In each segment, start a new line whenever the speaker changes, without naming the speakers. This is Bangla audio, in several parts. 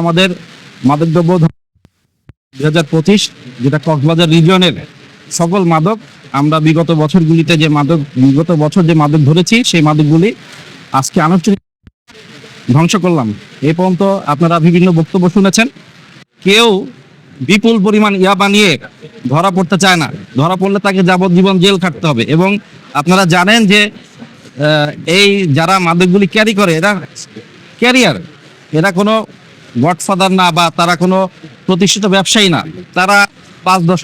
আমাদের মাদকদ্রব্য দুই হাজার পঁচিশ, যেটা কক্সবাজার রিজিয়নের সকল মাদক, আমরা বিগত বছরগুলিতে যে মাদক, বিগত বছর যে মাদক ধরেছি, সেই মাদকগুলি আজকে আনুষ্ঠানিক ধ্বংস করলাম। এ পর্যন্ত আপনারা বিভিন্ন বক্তব্য শুনেছেন। কেউ বিপুল পরিমাণ ইয়া বানিয়ে ধরা পড়তে চায় না। ধরা পড়লে তাকে যাবজ্জীবন জেল খাটতে হবে এবং আপনারা জানেন যে এই যারা মাদকগুলি ক্যারি করে, এরা ক্যারিয়ার এরা কোনো গডফাদার না বা তারা কোনো প্রতিষ্ঠিত ব্যবসায়ী না, তারা পাঁচ দশ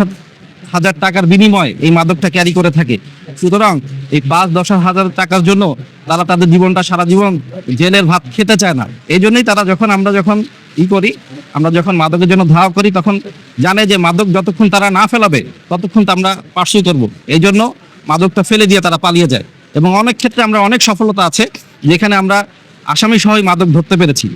হাজার টাকার বিনিময়ে এই মাদকটা ক্যারি করে থাকে। সুতরাং এই পাঁচ দশ হাজার টাকার জন্য তারা তাদের জীবনটা, সারা জীবন জেলের ভাত খেতে চায় না। এই জন্যই তারা যখন, আমরা যখন ই করি, আমরা যখন মাদকের জন্য ধাওয়া করি, তখন জানে যে মাদক যতক্ষণ তারা না ফেলাবে, ততক্ষণ তো আমরা পার্সুই করব। এই জন্য মাদকটা ফেলে দিয়ে তারা পালিয়ে যায়। এবং অনেক ক্ষেত্রে আমরা অনেক সফলতা আছে, যেখানে আমরা আসামি সহই মাদক ধরতে পেরেছি।